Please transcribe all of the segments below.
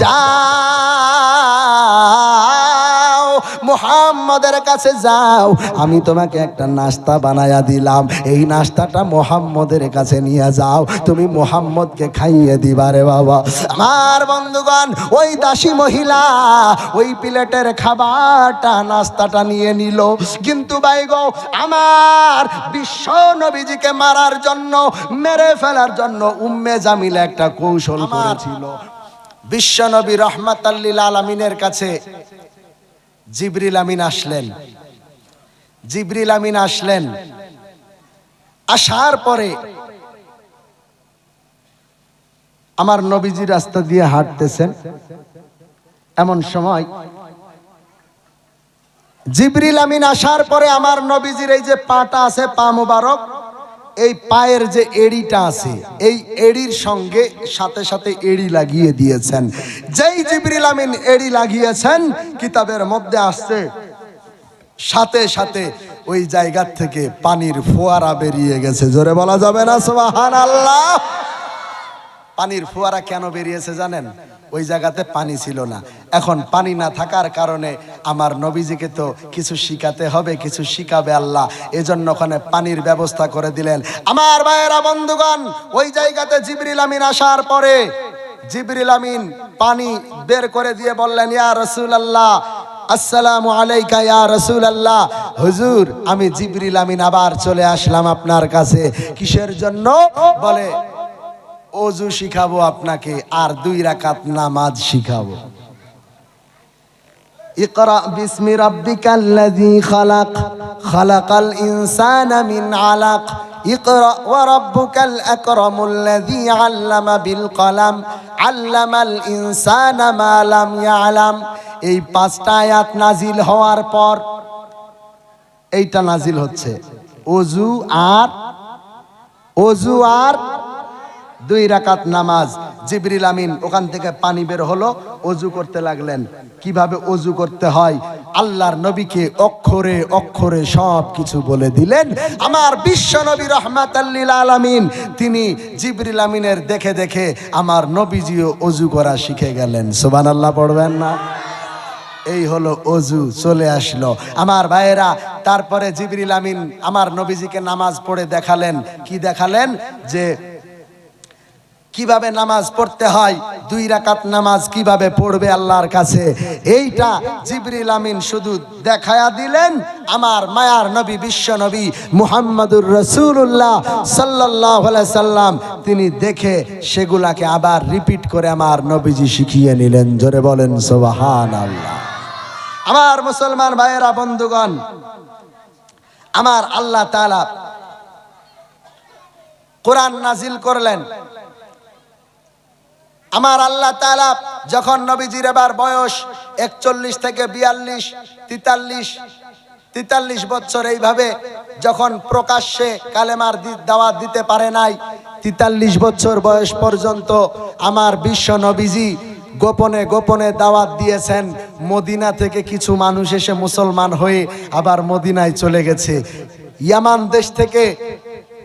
যাও মোহাম্মদের কাছে যাও। আমি তোমাকে একটা নাস্তা বানায়া দিলাম। এই নাস্তাটা মোহাম্মদের কাছে নিয়ে যাও। তুমি মোহাম্মদকে খাইয়ে দিবারে বাবা। আমার বন্ধুগণ ওই দাসী মহিলা ওই প্লেটের খাবারটা নাস্তাটা নিয়ে নিল। কিন্তু বাইগো আমার বিশ্ব নবীজিকে মারার জন্য মেরে ফেলার জন্য উম্মে জামিল একটা কৌশল করেছিল। বিশ্বনবী রহমাতাল্লিল আলমিনের কাছে জিবরিল আমিন আসলেন। জিবরিল আমিন আসলেন। আসার পরে আমার নবীজি রাস্তা দিয়ে হাঁটতেছেন। এমন সময় জিবরিল আমিন আসার পরে আমার নবীজির এই যে পাটা আছে পা মুবারক এই পায়ের যে এড়িটা আছে, এই এড়ির সঙ্গে সাথে সাথে এড়ি লাগিয়ে দিয়েছেন। যেই জিবরিল আমিন এড়ি লাগিয়েছেন, কিতাবের মধ্যে আসছে, সাথে সাথে ওই জায়গার থেকে পানির ফোয়ারা বেরিয়ে গেছে। জোরে বলা যাবে না সোহান আল্লাহ পানির ফোয়ারা কেন বেরিয়েছে জানেন? ওই জায়গাতে পানি ছিল না। এখন পানি না থাকার কারণে আমার নবীজিকে তো কিছু শিখাতে হবে, কিছু শিখাবে আল্লাহ। এজন্য ওখানে পানির ব্যবস্থা করে দিলেন। আমার ভাইয়েরা, বন্ধুগণ, ওই জায়গাতে জিবরিল আমিন আসার পরে জিবরিল আমিন পানি বের করে দিয়ে বললেন, ইয়া রসুল আল্লাহ আসসালামু আলাইকা, ইয়া রসুল আল্লাহ হুজুর, আমি জিবরিল আমিন আবার চলে আসলাম আপনার কাছে। কিসের জন্য? বলে অজু শিখাবো আপনাকে আর দুই রাকাত নামাজ শিখাবো اقرأ باسم ربك الذي خلق خلق الإنسان من علق اقرأ وربك الأكرم الذي علم بالقلم علم الإنسان ما لم يعلم এই পাঁচটা আয়াত নাজিল হওয়ার পর এইটা নাজিল হচ্ছে অজু আর অজু আর দুই রাকাত নামাজ। জিবরিল আমিন ওখান থেকে পানি বের হলো, অজু করতে লাগলেন। কীভাবে অজু করতে হয়? আল্লাহর নবীকে অক্ষরে অক্ষরে সব কিছু বলে দিলেন। আমার বিশ্ব নবী রহমাতাল্লিল আলামিন, তিনি জিবরিল আমিনের দেখে দেখে আমার নবীজিও অজু করা শিখে গেলেন। সোবান আল্লাহ পড়বেন না? এই হলো অজু, চলে আসলো। আমার ভাইয়েরা, তারপরে জিবরিল আমিন আমার নবীজিকে নামাজ পড়ে দেখালেন। কি দেখালেন? যে কীভাবে নামাজ পড়তে হয়? দুই রাকাত নামাজ কীভাবে পড়বে আল্লাহর কাছে? এইটা জিবরিল আমিন শুধু দেখায়া দিলেন আমার মায়ার নবী, বিশ্ব নবী মুহাম্মদুর রসুল্লাহ সাল্লাহ সাল্লাম। তিনি দেখে সেগুলাকে আবার রিপিট করে আমার নবীজি শিখিয়ে নিলেন। জোরে বলেন সোবাহান আল্লাহ আমার মুসলমান ভাইয়েরা, বন্ধুগণ, আমার আল্লাহ তাআলা কোরআন নাজিল করলেন। আমার আল্লাহ তাআলা যখন নবীজির এবার বয়স একচল্লিশ থেকে বিয়াল্লিশ, তিতাল্লিশ তিতাল্লিশ বছর এইভাবে যখন প্রকাশ্যে কালেমার দাওয়াত দিতে পারে নাই, তিতাল্লিশ বছর বয়স পর্যন্ত আমার বিশ্ব নবীজি গোপনে গোপনে দাওয়াত দিয়েছেন, মদিনা থেকে কিছু মানুষ এসে মুসলমান হয়ে আবার মদিনায় চলে গেছে। ইয়ামান দেশ থেকে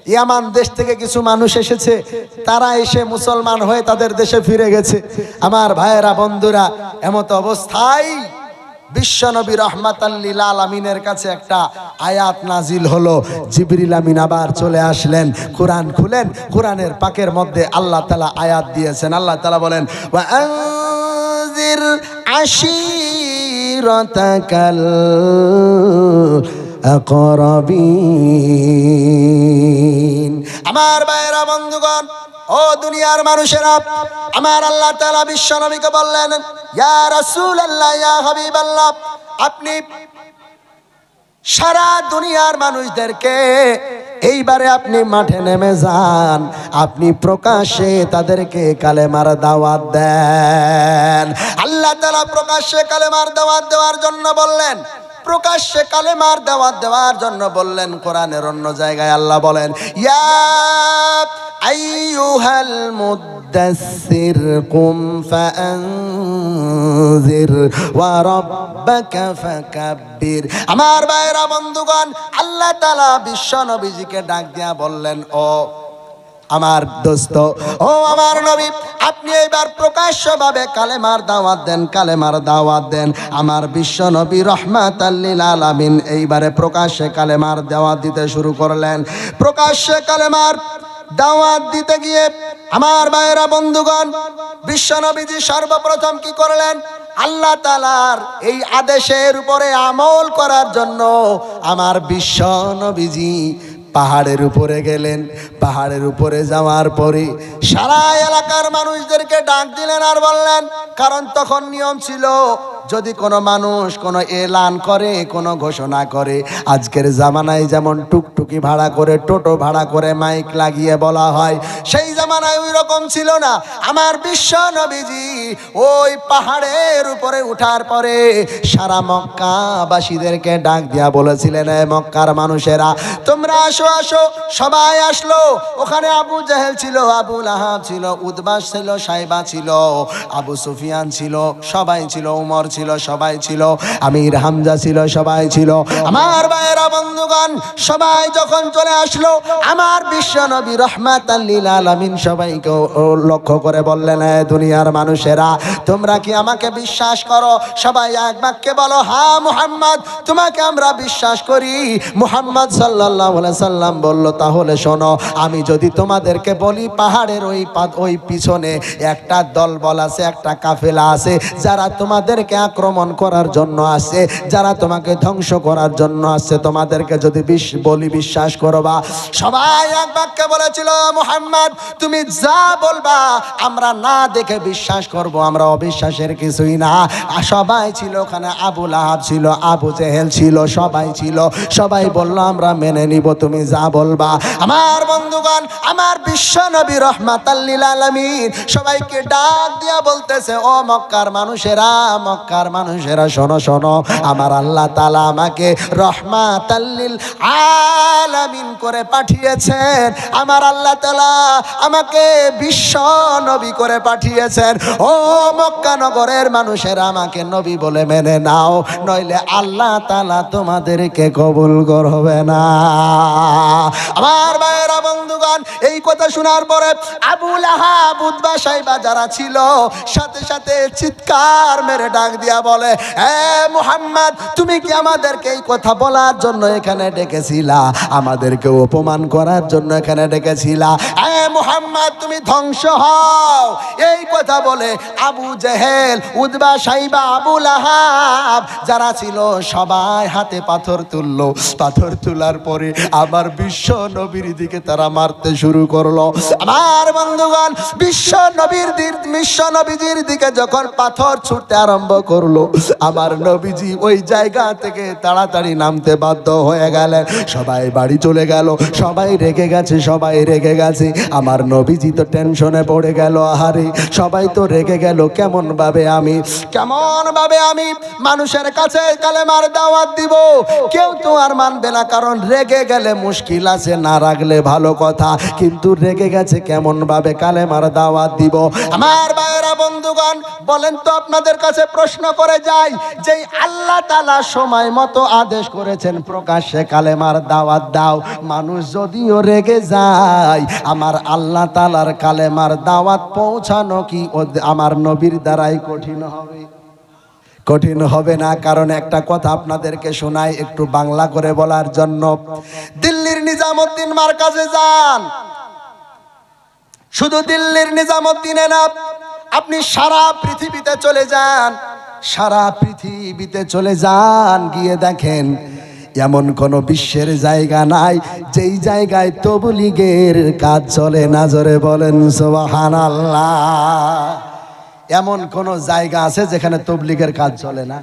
ইয়ামান দেশ থেকে কিছু মানুষ এসেছে। তারা এসে মুসলমান হয়ে তাদের দেশে ফিরে গেছে। আমার ভাইয়েরা, বন্ধুরা, এমত অবস্থায় বিশ্বনবী রহমাতাল্লিল আমিনের কাছে একটা আয়াত নাজিল হলো। জিবরিল আমিন আবার চলে আসলেন। কোরআন খুলেন। কোরআনের পাকের মধ্যে আল্লাহ তালা আয়াত দিয়েছেন। আল্লাহ তালা বলেন আশিরতাকাল আকরাবিন আমার ভাইয়েরা, বন্ধুগণ, ও দুনিয়ার মানুষেরা, আমার আল্লাহ তাআলা বিশ্বনবীকে বললেন, ইয়া রাসূলুল্লাহ, ইয়া হাবিবাল্লাহ, আপনি সারা দুনিয়ার মানুষদেরকে এইবারে আপনি মাঠে নেমে যান। আপনি প্রকাশে তাদেরকে কালেমার দাওয়াত দেন। আল্লাহ তালা প্রকাশ্যে কালেমার দাওয়াত দেওয়ার জন্য বললেন, প্রকাশ্যে কালেমার দাওয়াত দেওয়ার জন্য বললেন কোরআনের অন্য জায়গায় আল্লাহ বলেন, ইয়া আইয়ুহাল মুদাসসির কুম ফাআনজির ওয়া রাব্বাকা ফাকাব্বির। আমার ভাইরা বন্ধুগণ, আল্লাহ তালা বিশ্ব নবীজিকে ডাক দিয়া বললেন, ও আমার দোস্ত, ও আমার নবী, আপনি এইবার প্রকাশ্যভাবে কালেমার দাওয়াত দেন, কালেমার দাওয়াত দেন। আমার বিশ্ব নবী রহমাত আলামিন এইবারে প্রকাশ্যে কালেমার দাওয়াত দিতে শুরু করলেন। প্রকাশ্যে কালেমার দাওয়াত দিতে গিয়ে আমার ভাইয়েরা বন্ধুগণ বিশ্বনবীজি সর্বপ্রথম কি করলেন? আল্লাহ তালার এই আদেশের উপরে আমল করার জন্য আমার বিশ্ব নবীজি পাহাড়ের উপরে গেলেন। পাহাড়ের উপরে যাওয়ার পরে সারা এলাকার মানুষদেরকে ডাক দিলেন আর বললেন, কারণ তখন নিয়ম ছিল, যদি কোনো মানুষ কোনো এলান করে, কোনো ঘোষণা করে, আজকের জামানায় যেমন টুকটুকি ভাড়া করে, টোটো ভাড়া করে মাইক লাগিয়ে বলা হয়। সেই জামানায় ওই রকম ছিল না। আমার বিশ্ব নবীজি ওই পাহাড়ের উপরে উঠার পরে সারা মক্কাবাসীদেরকে ডাক দিয়া বলেছিলেন, "এ মক্কার মানুষেরা, তোমরা আসো আসো, সবাই আসলো। ওখানে আবু জাহেল ছিল, আবু লাহাব ছিল উদ্বাস ছিল, সাইবা ছিল, আবু সুফিয়ান ছিল, সবাই ছিল, উমর ছিল, সবাই ছিল, আমির হামজা ছিল, সবাই ছিল। আমার ভাইয়েরা, বন্ধুগণ, সবাই যখন চলে আসলো, আমার বিশ্ব নবী রহমাত আলামিন সবাইকে লক্ষ্য করে বললেন দুনিয়ার মানুষেরা, তোমরা কি আমাকে বিশ্বাস করো? সবাই এক বাক্যে বলো হ্যাঁ মুহাম্মদ, তোমাকে আমরা বিশ্বাস করি। মুহাম্মদ আলাইহি সাল্লাম বলল, তাহলে শোনো, আমি যদি তোমাদেরকে বলি, পাহাড়ের ওই ওই পিছনে একটা দল বল আছে, একটা কাফেলা আছে, যারা তোমাদেরকে আক্রমণ করার জন্য আছে যারা তোমাকে ধ্বংস করার জন্য আছে তোমাদেরকে যদি বলি বিশ্বাস করবা সবাই এক বাক্যে বলেছিল, মুহাম্মদ, তুমি যা বলবা, আমরা না দেখে বিশ্বাস করব, আমরা অবিশ্বাসের কিছুই না। সবাই ছিল ওখানে, আবু লাহাব ছিল, আবু জেহেল ছিল, সবাই ছিল। সবাই বলল, আমরা মেনে নিব, তুমি যা বলবা। আমার বন্ধুগণ, আমার বিশ্ব নবী রহমাত সবাইকে ডাক দিয়া বলতেছে, ও মক্কার মানুষেরা মক্কার মানুষেরা, শোনো শোনো, আমার আল্লাহ তালা আমাকে রহমাত আলামিন করে পাঠিয়েছেন। আমার আল্লাহ তালা আমাকে বিশ্ব নবী করে পাঠিয়েছেন। ও মক্কা নগরের মানুষেরা আমাকে নবী বলে মেনে নাও, নইলে আল্লাহ তালা তোমাদেরকে কবুল করবে না। আমার ভাইয়েরা, বন্ধুগণ, এই কথা শোনার পরে আবুল আহাব উদ্বা সাহেবা যারা ছিল, সাথে সাথে চিৎকার মেরে ডাক দিয়া বলে, এ মুহাম্মদ, তুমি কি আমাদেরকে এই কথা বলার জন্য এখানে ডেকেছিলা? আমাদেরকে অপমান করার জন্য এখানে ডেকেছিলা। মুহাম্মদ, তুমি ধ্বংস হও। এই কথা বলে আবু জেহেল, উদ্বা সাইবা আবুল আহাব যারা ছিল সবাই হাতে পাথর তুললো। পাথর তোলার পরে আমার বিশ্ব নবীর দিকে তারা মারতে শুরু করল। আমার বন্ধুগণ, বিশ্ব নবীর বিশ্ব নবীজির দিকে যখন পাথর ছুটতে আরম্ভ করল, আমার নবীজি ওই জায়গা থেকে তাড়াতাড়ি নামতে বাধ্য হয়ে গেলেন। সবাই বাড়ি চলে গেল, সবাই রেগে গেছে, সবাই রেগে গেছে। আমার নবীজি তো টেনশনে পড়ে গেল, আহারে, সবাই তো রেগে গেল, কেমন ভাবে আমি? কেমন ভাবে আমি মানুষের কাছে কালেমার দাওয়াত দিব? কেউ তো আর মানবে না, কারণ রেগে গেলে মুশকিল আছে, না রাখলে ভালো কথা। কিন্তু রেগে গেছে, কেমন ভাবে কালেমার দাওয়াত দিব? আমার ভাইয়েরা, বন্ধুগণ, বলেন তো আপনাদের কাছে প্রশ্ন করে যাই যে আল্লাহ তালা সময় মতো আদেশ করেছেন, প্রকাশ্যে কালেমার দাওয়াত দাও। মানুষ যদিও রেগে যায়, আমার আল্লাহ তালার কালেমার দাওয়াত পৌঁছানো কি আমার নবীর দ্বারাই কঠিন হবে? কঠিন হবে না, কারণ একটা কথা আপনাদেরকে শোনাই, একটু বাংলা করে বলার জন্য। দিল্লির নিজামুদ্দিন মার কাছে যান। শুধু দিল্লির নিজামুদ্দিনে না, আপনি সারা পৃথিবীতে চলে যান, সারা পৃথিবীতে চলে যান, গিয়ে দেখেন এমন কোন বিশ্বের জায়গা নাই, যেই জায়গায় তবলিগের কাজ চলে না, জোরে বলেন সোবাহান এমন কোন জায়গা আছে যেখানে তবলিগের কাজ চলে না?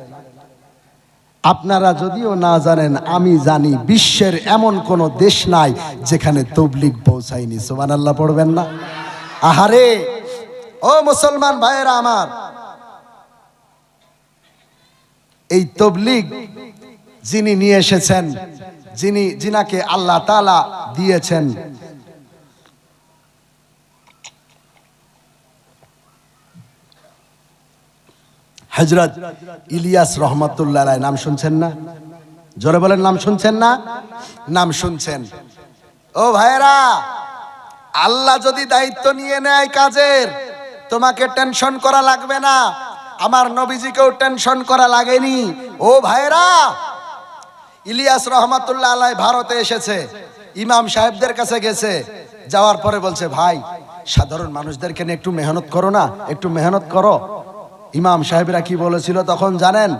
আপনারা যদিও না জানেন, আমি জানি বিশ্বের এমন কোন দেশ নাই যেখানে তবলিগ পৌঁছায়নি। সোমান আল্লাহ পড়বেন না? আহারে! ও মুসলমান ভাইয়েরা আমার, এই তবলিগ যিনি নিয়ে এসেছেন, যিনি, যিনাকে আল্লাহ তালা দিয়েছেন। হজরত ইলিয়াস রহমতুল্লাহ নাম শুনছেন না? জোরে বলেন, নাম শুনছেন না? নাম শুনছেন। ও ভাইরা আল্লাহ যদি দায়িত্ব নিয়ে নেয় কাজের, তোমাকে টেনশন করা লাগবে না। আমার নবীজিকেও টেনশন করা লাগেনি। ও ভাইরা ইলিয়াস রহমাতুল্লাহ আলাই ভারতে এসেছে। ইমাম সাহেবদের কাছে গেছে। যাওয়ার পরে বলছে, ভাই, সাধারণ মানুষদেরকে নিয়ে একটু মেহনত করো না, একটু মেহনত করো। ইমাম সাহেবরা কি বলেছিল তখন জানেন,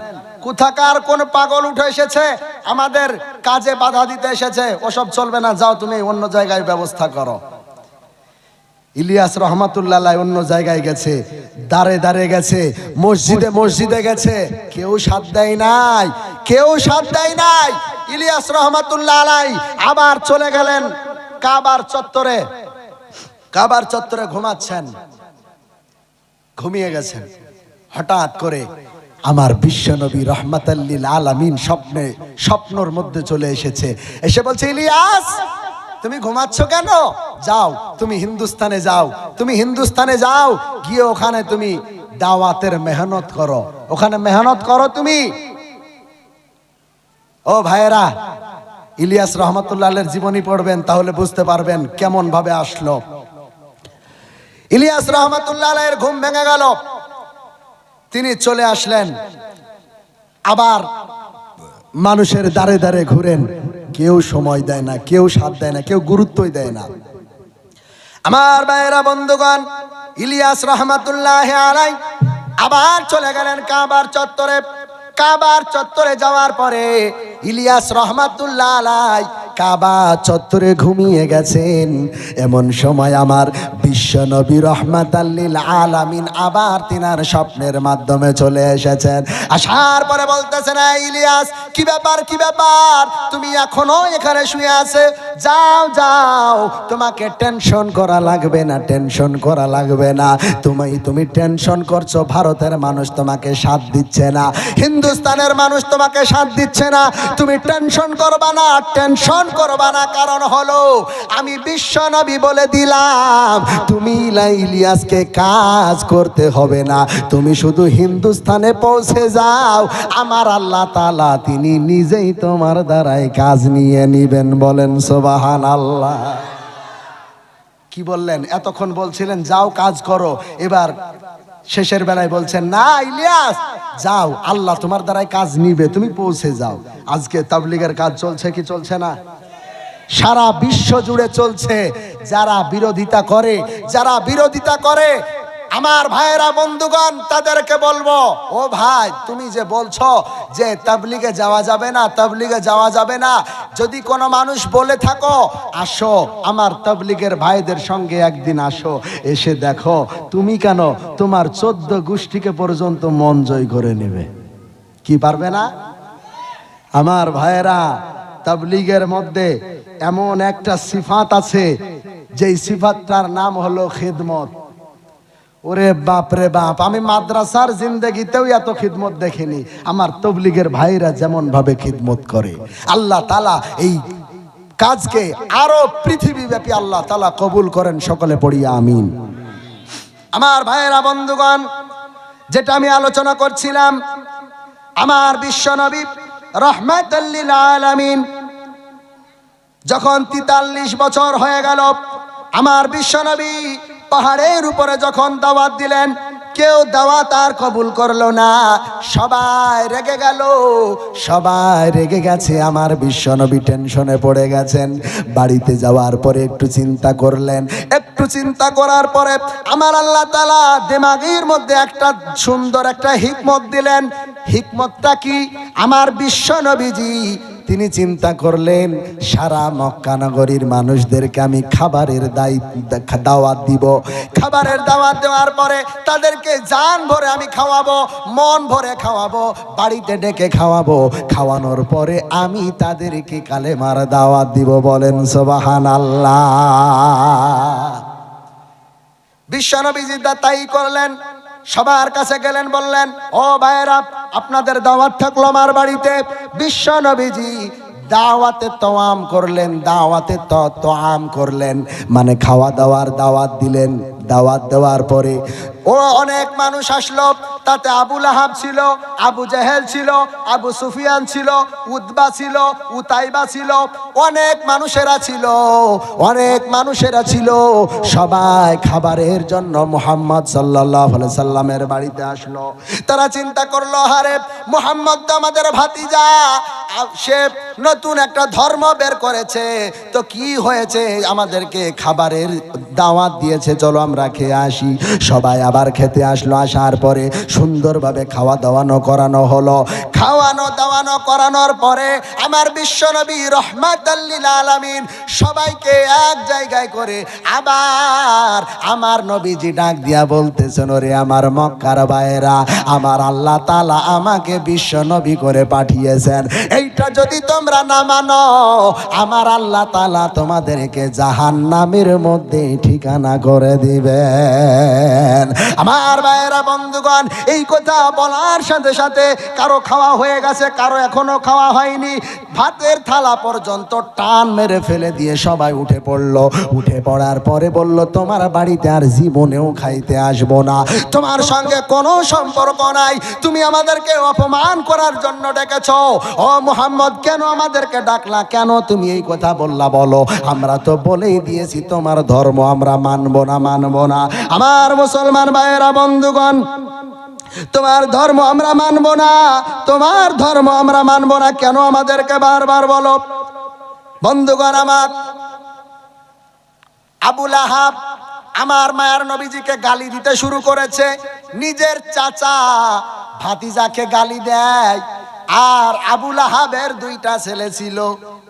কোথাকার কোন পাগল উঠে এসেছে, আমাদের কাজে বাধা দিতে এসেছে, ওসব চলবে না, যাও তুমি অন্য জায়গায় ব্যবস্থা করো। ইলিয়াস রহমাতুল্লাহ অন্য জায়গায় গেছে দাঁড়ে দাঁড়ে গেছে, মসজিদে মসজিদে গেছে, কেউ সাথ দেয় নাই, কেউ সাথ দেয় নাই। ইলিয়াস রহমাতুল্লাহ আলাই আবার চলে গেলেন কাবার চত্বরে। কাবার চত্বরে ঘুমাচ্ছেন, ঘুমিয়ে গেছেন। হঠাৎ করে আমার বিশ্বনবী রহমাতাল্লিল আলামিন স্বপ্নে, স্বপ্নর মধ্যে চলে এসেছে। এসে বলছে, ইলিয়াস তুমি ঘুমাচ্ছ কেন? যাও, তুমি হিন্দুস্তানে যাও, তুমি হিন্দুস্তানে যাও, গিয়ে ওখানে তুমি দাওয়াতের মেহনত করো। ওখানে মেহনত করো তুমি। ও ভাইয়েরা, ইলিয়াস রহমতুল্লাহের জীবনী পড়বেন, তাহলে বুঝতে পারবেন কেমন ভাবে আসলো। ইলিয়াস রহমতুল্লাহের ঘুম ভেঙে গেল। তিনি চলে আসলেন। আবার মানুষের দাঁড়ে দাঁড়ে ঘুরেন। কেউ সময় দেয় না, কেউ সাথ দেয় না, কেউ গুরুত্বই দেয় না। আমার ভাইয়েরা, বন্ধুগণ, ইলিয়াস রহমাতুল্লাহ আলাই আবার চলে গেলেন কাবার চত্বরে। কাবার চত্বরে যাওয়ার পরে ইলিয়াস রহমাতুল্লাহ আলাই কাবা চত্বরে ঘুমিয়ে গেছেন। এমন সময় আমার বিশ্ব নবী রহমাত আল্লিল আলামিন আবার তিনার স্বপ্নের মাধ্যমে চলে এসেছেন। আসার পরে বলতেছেন ইলিয়াস, কি ব্যাপার কি ব্যাপার? তুমি এখনও এখানে শুয়ে আছে? যাও যাও, তোমাকে টেনশন করা লাগবে না, টেনশন করা লাগবে না। তুমি তুমি টেনশন করছ, ভারতের মানুষ তোমাকে সাথ দিচ্ছে না। হিন্দুস্তানের মানুষ তোমাকে সাথ দিচ্ছে না। তুমি টেনশন করবা না, টেনশন করবা না, কারণ হলো আমি বিশ্ব নবী বলে দিলাম, তুমি ইলা ইলিয়াসকে কাজ করতে হবে না, তুমি শুধু হিন্দুস্তানে পৌঁছে যাও, আমার আল্লাহ তালা তিনি নিজেই তোমার দ্বারাই কাজ নিয়ে নিবেন, বলেন সোবাহান আল্লাহ কি বললেন? এতক্ষণ বলছিলেন, যাও কাজ করো, এবার শেষের বেলায় বলছেন, না, ইলিয়াস, যাও, আল্লাহ তোমার দ্বারাই কাজ নিবে, তুমি পৌঁছে যাও। আজকে তাবলিগের কাজ চলছে কি চলছে না? সারা বিশ্ব জুড়ে চলছে। যারা বিরোধিতা করে, যারা বিরোধিতা করে, আমার ভাইয়েরা, বন্ধুগণ, তাদেরকে বলব, ও ভাই, তুমি যে বলছো যে তাবলিগে যাওয়া যাবে না, তাবলিগে যাওয়া যাবে না, যদি কোনো মানুষ বলে থাকো, আসো, আমার তাবলিগের ভাইদের সঙ্গে একদিন আসো, এসে দেখো, তুমি কেন তোমার চোদ্দ গোষ্ঠীকে পর্যন্ত মন জয় করে নেবে? কি পারবে না? আমার ভাইয়েরা তাবলিগের মধ্যে এমন একটা সিফাত আছে, যেই সিফাতটার নাম হলো খিদমত। ওরে বাপ রে বাপ, আমি মাদ্রাসার জিন্দগিতেও এত খিদমত দেখিনি। আমার তবলিগের ভাইরা যেমন ভাবে খিদমত করে। আল্লাহ তালা এই কাজকে আরও পৃথিবীব্যাপী আল্লাহ তালা কবুল করেন, সকলে পড়িয়া আমিন। আমার ভাইয়েরা, বন্ধুগণ, যেটা আমি আলোচনা করছিলাম, আমার বিশ্বনবী রহমাতাল্লিল আলামিন। যখন তিতাল্লিশ বছর হয়ে গেল আমার বিশ্বনবী পাহাড়ের উপরে যখন দাওয়াত দিলেন কেউ দাওয়াত আর কবুল করল না। সবাই রেগে গেল। সবাই রেগে গেছে। আমার বিশ্বনবী টেনশনে পড়ে গেছেন। বাড়িতে যাওয়ার পরে একটু চিন্তা করলেন। একটু চিন্তা করার পরে আমার আল্লাহ তালা দেমাগির মধ্যে একটা সুন্দর একটা হিকমত দিলেন। হিকমতটা কি? আমার বিশ্বনবীজি তিনি চিন্তা করলেন, সারা মক্কা নগরীর মানুষদেরকে আমি খাবারের দায়িত্ব দাওয়াত দিব। খাবারের দাওয়াত দেওয়ার পরে তাদেরকে জান ভরে আমি খাওয়াবো, মন ভরে খাওয়াবো, বাড়িতে ডেকে খাওয়াবো। খাওয়ানোর পরে আমি তাদেরকে কালেমার দাওয়াত দিব, বলেন সোবাহান আল্লাহ বিশ্বনবীজি তা তাই করলেন, সবার কাছে গেলেন, বললেন, ও ভাইয়েরা আপনাদের দাওয়াত থাকল আমার বাড়িতে। বিশ্ব নবীজি দাওয়াতে তোয়াম করলেন, দাওয়াতে তোয়াম করলেন। মানে খাওয়া দাওয়ার দাওয়াত দিলেন, দাওয়াত দেওয়ার পরে ও অনেক মানুষ আসলো। তাতে আবুল আহাব ছিল, আবু জাহেল ছিল, আবু সুফিয়ান ছিল উদ্বা ছিল, উতাইবা ছিল। অনেক মানুষেরা ছিল, অনেক মানুষেরা ছিল। সবাই খাবারের জন্য মোহাম্মদ সাল্লাহ সাল্লামের বাড়িতে আসলো। তারা চিন্তা করল হারে মোহাম্মদ তো আমাদের ভাতিজা। আ- সে নতুন একটা ধর্ম বের করেছে। তো কি হয়েছে? আমাদেরকে খাবারের দাওয়াত দিয়েছে। চলো আমরা খেয়ে আসি। সবাই আবার খেতে আসলো, আসার পরে সুন্দরভাবে খাওয়া দাওয়ানো করানো হলো। খাওয়ানো, দাওয়ানো, করানোর পরে আমার বিশ্বনবী রহমাত আলামিন সবাইকে এক জায়গায় করে আবার আমার নবীজি ডাক দিয়া বলতেছেন রে আমার মক্কার ভাইয়েরা, আমার আল্লাহ তালা আমাকে বিশ্ব নবী করে পাঠিয়েছেন। এইটা যদি তোমরা না মানো, আমার আল্লাহ তালা তোমাদেরকে জাহান নামের মধ্যে ঠিকানা করে দিবেন। আমার ভাইয়েরা বন্ধুগণ, এই কথা বলার সাথে সাথে কারও খাওয়া হয়ে গেছে, কারও এখনও খাওয়া হয়নি। ভাতের থালা পর্যন্ত টান মেরে ফেলে দিয়ে সবাই উঠে পড়ল। উঠে পড়ার পরে বলল, তোমার বাড়িতে আর জীবনেও খাইতে আসব না। তোমার সঙ্গে কোনো সম্পর্ক নাই। তুমি আমাদেরকে অপমান করার জন্য ডেকেছ। ও মোহাম্মদ, কেন আমাদেরকে ডাকলা? কেন তুমি এই কথা বললা বলো? আমরা তো বলেই দিয়েছি, তোমার ধর্ম আমরা মানবো না মানবো না। আমার মুসলমান ভাইয়েরা, বন্ধুগণ, তোমার ধর্ম আমরা মানব না। তোমার ধর্ম আমরা মানব না। কেন আমাদেরকে বারবার বলো? বন্ধুগণ, আমার আবুল আহাব আমার মায়ের নবীজিকে গালি দিতে শুরু করেছে। নিজের চাচা ভাতিজাকে গালি দেয়। আর আবুল আহাবের দুইটা ছেলে ছিল,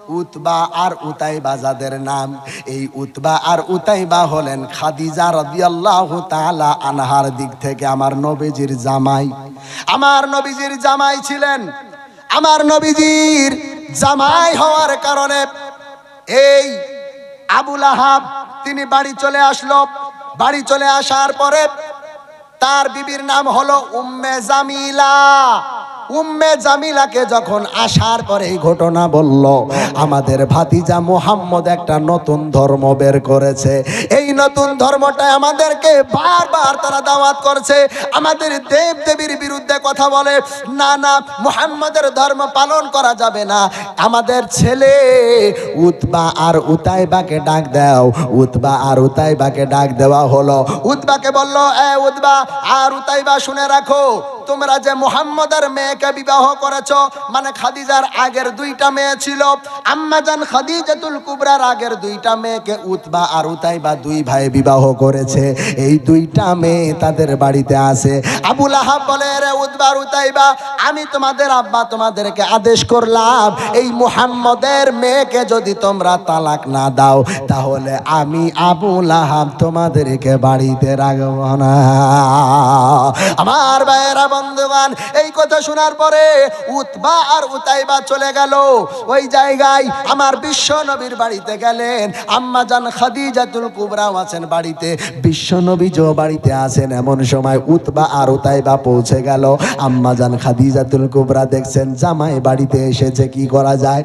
উতবা আর উতাইবা যাদের নাম। এই উতবা আর উতাইবা হলেন খাদিজা রাদিয়াল্লাহু তাআলা আনহার দিক থেকে আমার নবীজির জামাই। আমার নবীজির জামাই ছিলেন। আমার নবীজির জামাই হওয়ার কারণে এই আবুল আহাব তিনি বাড়ি চলে আসলো। বাড়ি চলে আসার পরে তার বিবির নাম হলো উম্মে জামিলা। উম্মে জামিলাকে যখন আসার পরে এই ঘটনা বলল, আমাদের ভাতিজা মোহাম্মদ একটা নতুন ধর্ম বের করেছে। এই নতুন ধর্মটা আমাদেরকে বারবার তারা দাওয়াত করছে। আমাদের দেব দেবীর বিরুদ্ধে কথা বলে, না না, মোহাম্মদের ধর্ম পালন করা যাবে না। আমাদের ছেলে উতবা আর উতাইবাকে ডাক দাও। উতবা আর উতাইবাকে ডাক দেওয়া হলো। উতবাকে বলল, এ উতবা, আর উতাইবা শুনে রাখো। তোমরা যে মোহাম্মদের মেয়েকে বিবাহ করেছ মানে খাদিজার আগের দুইটা মেয়ে ছিল। আম্মাজান খাদিজাতুল কুবরার আগের দুইটা মেয়েকে উতবা আর উতাইবা দুই ভাই বিবাহ করেছে। এই দুইটা মেয়ে তাদের বাড়িতে আছে। আবুল আহাব বলে রে উতবা উতাইবা, আমি তোমাদের আব্বা তোমাদেরকে আদেশ করলাম, এই মুহাম্মদের মেয়েকে যদি তোমরা তালাক না দাও, তাহলে আমি আবুল আহাব তোমাদেরকে বাড়িতে রাখব না। আমার ভাইয়েরা বন্ধুগান এই কথা শোনার পরে উতবা আর উতাইবা চলে গেল। ওই জায়গায় আমার বিশ্ব নবীর বাড়িতে গেলেন। আম্মা জান খাদিজাতুল কুবরাও আছেন বাড়িতে। বিশ্ব নবী যে বাড়িতে আছেন, এমন সময় উতবা আর উতাইবা পৌঁছে গেল। আম্মা জান খাদিজাতুল কুবরা দেখছেন, জামাই বাড়িতে এসেছে, কি করা যায়?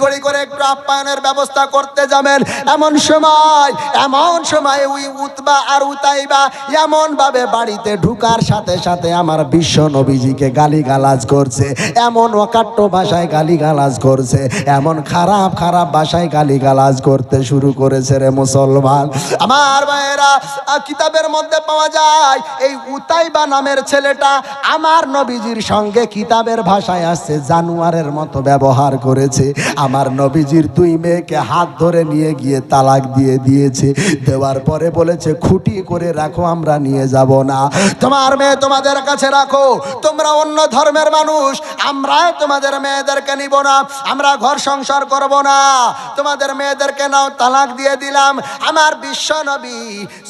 তড়িঘড়ি করে একটু আপ্যায়নের ব্যবস্থা করতে যাবেন। এমন সময় এমন সময় ওই উতবা আর উতাইবা এমন ভাবে বাড়িতে ঢুকার সাথে সাথে আমার বিশ্ব নবীজিকে গালি গালাজ করছে। এমন অকাট্য ভাষায় গালি গালাজ করছে। এমন খারাপ খারাপ ভাষায় গালি গালাজ করতে শুরু করেছে রে মুসলমান। আমার ভাইয়েরা কিতাবের মধ্যে পাওয়া যায়, এই উতাইবা নামের ছেলেটা আমার নবীজির সঙ্গে কিতাবের ভাষায় আসছে, জানুয়ারের মতো ব্যবহার করেছে। আমার নবীজির দুই মেয়েকে হাত ধরে নিয়ে গিয়ে তালাক দিয়ে দিয়েছে। দেওয়ার পরে বলেছে, খুঁটি করে রাখো, আমরা নিয়ে যাব না। তোমার মেয়ে তোমাদের কাছে রাখো, তোমরা অন্য ধর্মের মানুষ আমরা তোমাদের মেয়েদেরকে নিব না, আমরা ঘর সংসার করব না। তোমাদের মেয়েদেরকে নাও, তালাক দিয়ে দিলাম। আমার বিশ্ব নবী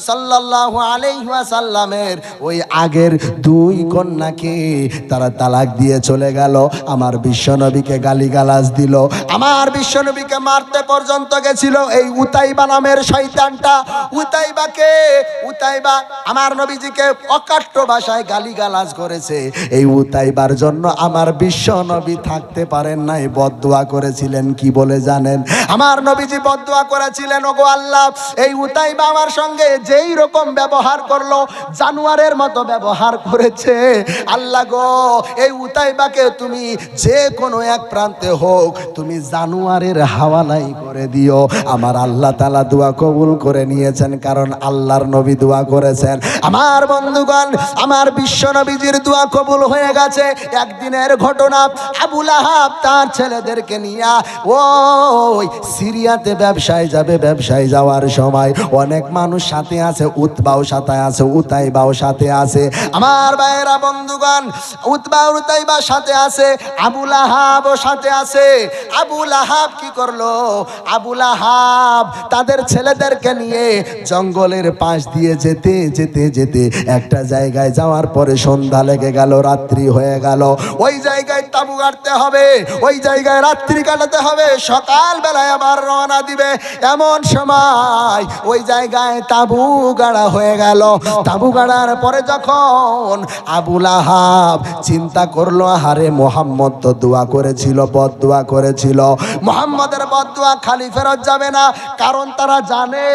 সাল্লাল্লাহু আলাইহি ওয়াসাল্লামের ওই আগের দুই কন্যাকে তারা তালাক দিয়ে চলে গেল। আমার বিশ্ব নবীকে গালিগালাজ দিল। আমার আমার বিশ্বনবীকে মারতে পর্যন্ত গেছিল এই উতাইবা নামের শয়তানটা। উতাইবাকে, উতাইবা আমার নবীজিকে অকাট্য ভাষায় গালিগালাজ করেছে। এই উতাইবার জন্য আমার বিশ্ব নবী থাকতে পারেন নাই, বদদোয়া করেছিলেন, কি বলে জানেন? আমার নবীজি বদদোয়া করেছিলেন, ওগো আল্লাহ, এই উতাইবা আমার সঙ্গে যেই রকম ব্যবহার করল, জানুয়ারের মতো ব্যবহার করেছে। আল্লাহ গো, এই উতাইবাকে তুমি যে কোনো এক প্রান্তে হোক, তুমি জানুয়ারের হাওয়ালাই করে দিও। আমার আল্লাহ তালা দোয়া কবুল করে নিয়েছেন, কারণ আল্লাহর নবী দোয়া করেছেন। আমার বন্ধুগণ, আমার বিশ্ব নবীজির দোয়া কবুল হয়ে গেছে। একদিনের ঘটনা আবুল আহাব তার ছেলেদেরকে নিয়ে, ওই সিরিয়াতে ব্যবসায় যাবে, ব্যবসায় যাওয়ার সময় অনেক মানুষ সাথে আছে, উতবাও সাথে আছে, উতাইবাও সাথে আছে। আমার ভাইয়েরা, বন্ধুগণ, উতবা উতাইবা সাথে আছে, আবুল আহাবও সাথে আছে। আবুল আহাব কি করল? আবুল আহাব তাদের ছেলেদেরকে নিয়ে জঙ্গলের পাশ দিয়ে যেতে যেতে যেতে একটা জায়গায় যাওয়ার পরে সন্ধ্যা লেগে গেল, রাত্রি হয়ে গেল। ওই জায়গায় তাবু গাড়তে হবে, ওই জায়গায় রাত্রি কাটাতে হবে সকাল বেলায় আবার রওনা দিবে। এমন সময় ওই জায়গায় তাবু গাড়া হয়ে গেল। তাবু গাড়ার পরে যখন আবুল আহাব চিন্তা করল হারে মোহাম্মদ তো দোয়া করেছিল, বদ দোয়া করেছিল। মোহাম্মদের বদ দোয়া খালি ফেরত যাবে না। কারণ তারা জানে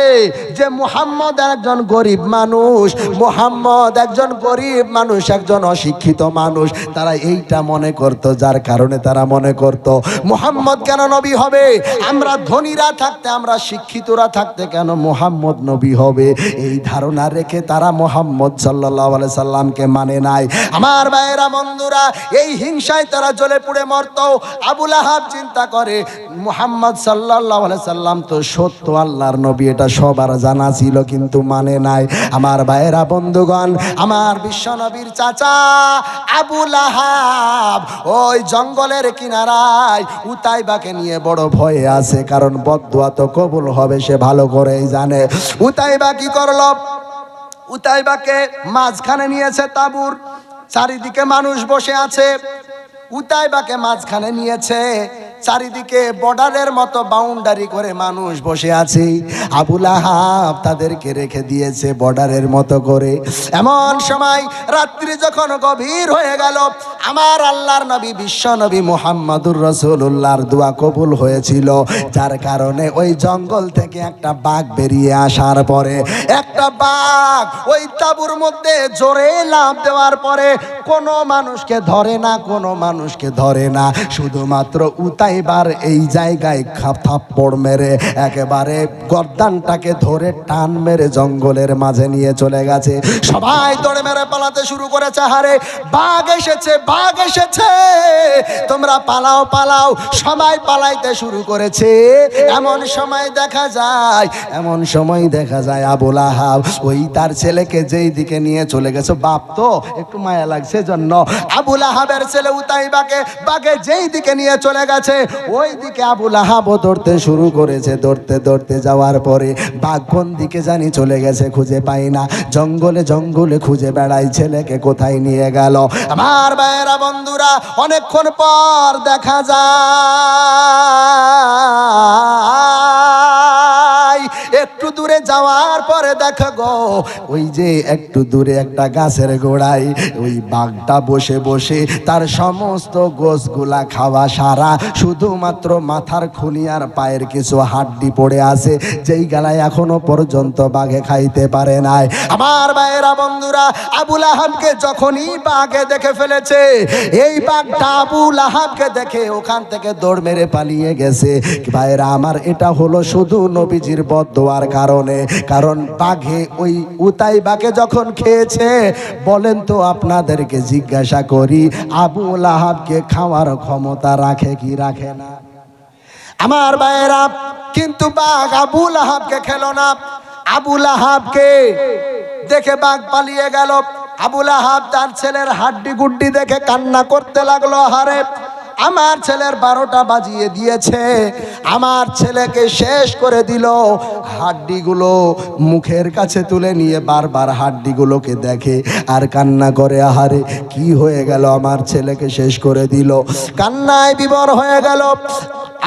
যে মোহাম্মদ একজন গরিব মানুষ, মোহাম্মদ একজন গরিব মানুষ, একজন অশিক্ষিত মানুষ। তারা এইটা মনে করত, যার কারণে তারা মনে করত, মোহাম্মদ কেন নবী হবে? আমরা ধনীরা থাকতে, আমরা শিক্ষিতরা থাকতে কেন মোহাম্মদ নবী হবে? এই ধারণা রেখে তারা মোহাম্মদ সাল্লাহ সাল্লামকে মানে নাই। আমার ভাইয়েরা বন্ধুরা, এই হিংসায় তারা জ্বলে পুড়ে মরত। আবুল আহাব চিন্তা করে মোহাম্মদ সাল্লাহ সাল্লাম তো সত্য, আল্লাহর নবী এটা সবার জানা ছিল কিন্তু মানে নাই। আমার ভাইয়েরা, বন্ধুগণ, আমার বিশ্ব নবীর চাচা আবুল আহাব ওই জঙ্গলের কিনারায় উতাইবাকে নিয়ে বড় ভয়ে আছে, কারণ বদুয়া তো কবুল হবে, সে ভালো করেই জানে। উতাইবা কি করল? উতাইবাকে মাঝখানে নিয়েছে তাবুর, চারিদিকে মানুষ বসে আছে। উতাইবাকে মাঝখানে নিয়েছে। চারিদিকে বর্ডারের মতো বাউন্ডারি করে মানুষ বসে আছে। আবুল আহাব তাদেরকে রেখে দিয়েছে বর্ডারের মতো করে। এমন সময় রাত্রি যখন গভীর হয়ে গেল, আমার আল্লাহর নবী, বিশ্ব নবী মোহাম্মদুর রসুল্লাহর দোয়া কবুল হয়েছিল। যার কারণে ওই জঙ্গল থেকে একটা বাঘ বেরিয়ে আসার পরে, একটা বাঘ ওই তাবুর মধ্যে জোরে লাভ দেওয়ার পরে কোনো মানুষকে ধরে না, কোনো মানুষকে ধরে না। শুধুমাত্র উতাইবার এই জায়গায় খাপ থাপ্পড় মেরে একেবারে গর্দানটাকে ধরে টান মেরে জঙ্গলের মাঝে নিয়ে চলে গেছে। সবাই দৌড়ে মেরে পালাতে শুরু করেছে, হারে বাঘ এসেছে বাঘ এসেছে। তোমরা পালাও পালাও, সবাই পালাইতে শুরু করেছে। এমন সময় দেখা যায়, এমন সময় দেখা যায় আবুল আহাব ওই তার ছেলেকে যেই দিকে নিয়ে চলে গেছে। বাপ তো একটু মায়া লাগছে জন্য আবুল আহাবের ছেলে উতাইবাকে বাঘে যেই দিকে নিয়ে চলে গেছে, ওই দিকে আবুল আহাবও দৌড়তে শুরু করেছে। দৌড়তে দৌড়তে যাওয়ার পরে বাঘ কোন দিকে জানি চলে গেছে খুঁজে পাই না। জঙ্গলে জঙ্গলে খুঁজে বেড়াই ছেলেকে কোথায় নিয়ে গেল? আমার ভাইয়েরা বন্ধুরা, অনেকক্ষণ পর দেখা যায়। একটু দূরে যাওয়ার পরে দেখো গো, ওই যে একটু দূরে একটা গাছের গোড়ায় ওই বাঘটা বসে বসে তার সমস্ত গোছগুলা খাওয়া সারা, শুধুমাত্র মাথার খুনি আর পায়ের কিছু হাড্ডি পড়ে আছে, যেই গালায় এখনও পর্যন্ত বাঘে খাইতে পারে নাই। আমার ভাইয়েরা বন্ধুরা আবুল আহাবকে যখনই বাঘে দেখে ফেলেছে, এই বাঘটা আবুল আহাবকে দেখে ওখান থেকে দৌড় মেরে পালিয়ে গেছে। ভাইয়েরা আমার এটা হলো শুধু নবীজির বদোয়ার কারণে। কারণ বাঘে ওই উতাই বাঘে যখন খেয়েছে, বলেন তো আপনাদেরকে জিজ্ঞাসা করি আবুল আহাবকে খাওয়ার ক্ষমতা রাখে কি রাখে না? আমার ভাইয়েরা, কিন্তু বাঘ আবুল আহাবকে খেলো না। আবুল আহাবকে দেখে বাঘ পালিয়ে গেল। আবুল আহাব তার ছেলের হাড্ডি গুড্ডি দেখে কান্না করতে লাগল হারে আমার ছেলের বারোটা বাজিয়ে দিয়েছে। আমার ছেলেকে শেষ করে দিল। হাড্ডিগুলো মুখের কাছে তুলে নিয়ে বারবার হাড্ডিগুলোকে দেখে আর কান্না করে, আহারে, কি হয়ে গেল? আমার ছেলেকে শেষ করে দিল। কান্নায় বিবর হয়ে গেল।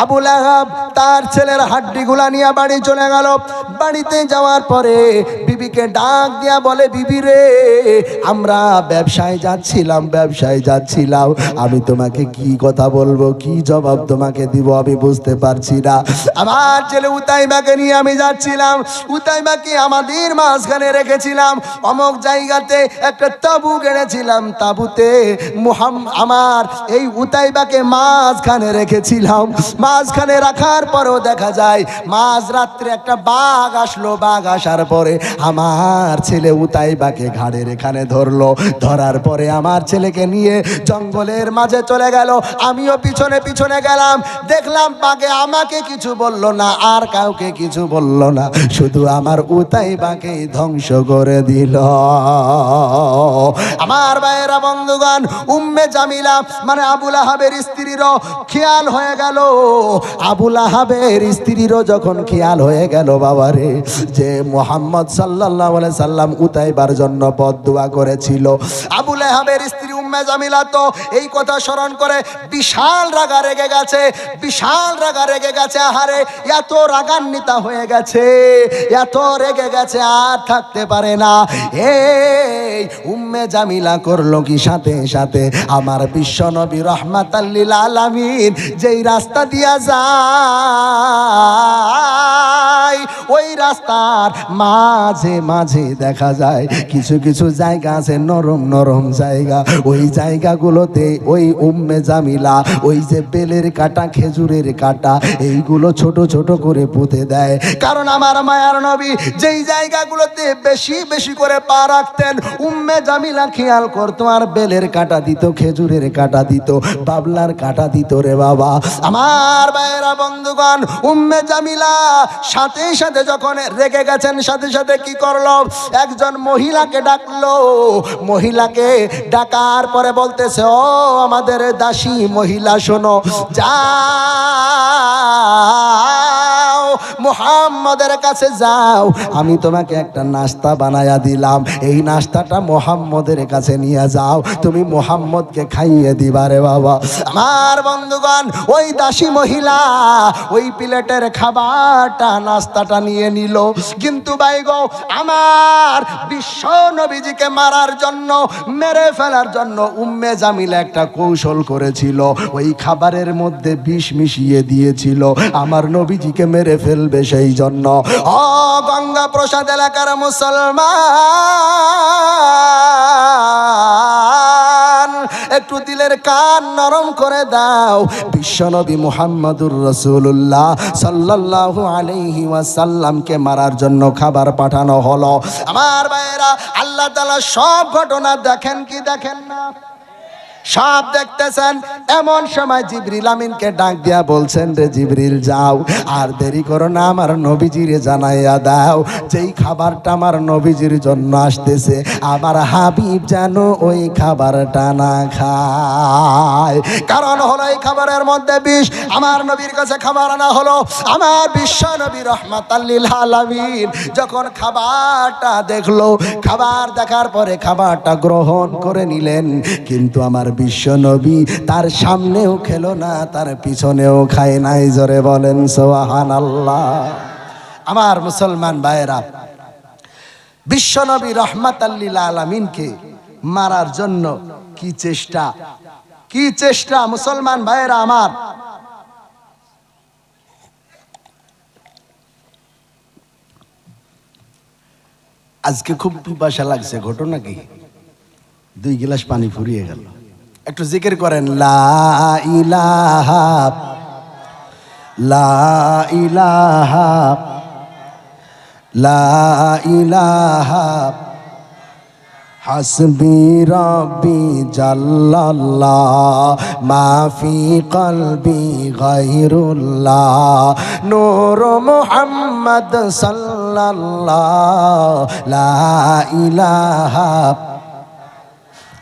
আবুল আহাব তার ছেলের হাড্ডিগুলা নিয়ে বাড়ি চলে গেল। বাড়িতে যাওয়ার পরে বিবিকে ডাক দিয়া বলে, বিবি রে, আমরা ব্যবসায় যাচ্ছিলাম ব্যবসায় যাচ্ছিলাম। আমি তোমাকে কি কথা বলব, কি জবাব তোমাকে দিব আমি বুঝতে পারছি না। আমার ছেলে উতাইবাকে নিয়ে আমি যাচ্ছিলাম উতাইবাকে আমাদের মাঝখানে রেখেছিলাম। অমক জায়গাতে একটা তাবু গেড়েছিলাম তাবুতে আমার এই উতাইবাকে মাঝখানে রেখেছিলাম। মাঝখানে রাখার পরেও দেখা যায়, মাঝ রাত্রে একটা বাঘ আসলো, বাঘ আসার পরে আমার ছেলে উতাইবাকে ঘাড়ের এখানে ধরলো। ধরার পরে আমার ছেলেকে নিয়ে জঙ্গলের মাঝে চলে গেল। আমিও পিছনে পিছনে গেলাম। দেখলাম বাঘে আমাকে কিছু বলল না, আর কাউকে কিছু বলল না। শুধু আমার উতাইবাকেই ধ্বংস করে দিল। আমার ভাইয়েরা, বন্ধুগণ, উম্মে জামিলা মানে আবুল আহাবের স্ত্রীরও খেয়াল হয়ে গেল। আবুল আহাবের স্ত্রীরও যখন খেয়াল হয়ে গেল, বাবারে, যে মোহাম্মদ আলাইহি সাল্লাম উতাইবার জন্য বদদুয়া করেছিল। আবুল আহাবের স্ত্রী জামিলা এই কথা স্মরণ করে বিশাল রাগা রেগে গেছে, বিশাল রাগা রেগে গেছে, আহারে, এত রাগান্বিতা হয়ে গেছে, এত রেগে গেছে, আর থাকতে পারে না। এই উম্মে জামিলা করল কি সাথে সাথে? আমার বিশ্ব নবী রহমাতাল্লিল আলামিন যেই রাস্তা দিয়া যায় ওই রাস্তার মাঝে মাঝে দেখা যায়, কিছু কিছু জায়গা আছে নরম নরম জায়গা। ওই জায়গাগুলোতে ওই উম্মে জামিলা, ওই যে বেলের কাটা, খেজুরের কাটা, এইগুলো ছোট ছোট করে পুঁতে দেয়। কারণ আমার মায়ার নবী যেই জায়গাগুলোতে বেশি বেশি করে পা রাখতেন, উম্মে জামিলা খেয়াল করতো আর বেলের কাটা দিত, খেজুরের কাটা দিত, বাবলার কাটা দিত রে বাবা। আমার ভাইয়েরা বন্ধুগণ, উম্মে জামিলা সাথে সাথে যখন রেগে গেছেন, সাথে সাথে কি করল? একজন মহিলাকে ডাকলো। মহিলাকে ডাকার পরে বলতেছে, ও আমাদের দাসী মহিলা, শোনো যাও মোহাম্মদের কাছে যাও। আমি তোমাকে একটা নাস্তা বানায়া দিলাম। এই নাস্তাটা মোহাম্মদের কাছে নিয়ে যাও। তুমি মোহাম্মদকে খাইয়ে দিবারে বাবা। আমার বন্ধুগণ, ওই দাসী মহিলা ওই প্লেটের খাবারটা, নাস্তাটা নিয়ে নিল। কিন্তু বাইগো আমার বিশ্ব নবীজিকে মারার জন্য, মেরে ফেলার জন্য উম্মে জামিলা একটা কৌশল করেছিল। ওই খাবারের মধ্যে বিষ মিশিয়ে দিয়েছিল। আমার নবীজিকে মেরে ফেলবে সেই জন্য। ও গঙ্গা প্রসাদ এলাকার মুসলমান, একটু দিলের কান নরম করে দাও। বিশ্বনবী মুহাম্মদুর রসুল্লাহ সাল্লাল্লাহু আলাইহি ওয়াসাল্লামকে মারার জন্য খাবার পাঠানো হলো। আমার ভাইয়েরা, আল্লাহ তাআলা সব ঘটনা দেখেন কি দেখেন না? সব দেখতেছেন, এমন সময় জিবরিল আমিনকে ডাক দিয়া বলছেন, রে জিবরিল, যাও, আর দেরি করো না, আমার নবীজিরে জানাইয়া দাও, যেই খাবারটা আমার নবীজির জন্য আসতেছে, আমার হাবিব যেন ওই খাবারটা না খায়। কারণ হলো এই খাবারের মধ্যে বিষ, আমার নবীর কাছে খাবার আনা হলো, আমার বিশ্ব নবী রহমাতাল্লিল আলামিন যখন খাবারটা দেখল, খাবার দেখার পরে খাবারটা গ্রহণ করে নিলেন, কিন্তু আমার বিশ্ব নবী। তার সামনেও খেলো না, তার পিছনেও খায় নাই, জোরে বলেন সোহান আল্লাহ আমার মুসলমান ভাইয়েরা বিশ্বনবী রহমাত আল্লিল আলমিনকে মারার জন্য কি চেষ্টা? কি চেষ্টা মুসলমান ভাইয়েরা আমার? আজকে খুব পিপাসা লাগছে, ঘটনা কি? দুই গিলাস পানি ফুরিয়ে গেল। একটু জিকির করেন, লা ইলাহা লা ইলাহা লা ইলাহা, হাসবি রব্বি জাল্লাল্লাহ, মাফি কলবি গায়রুল্লাহ, নূর মুহাম্মদ সাল্লাল্লাহ, লা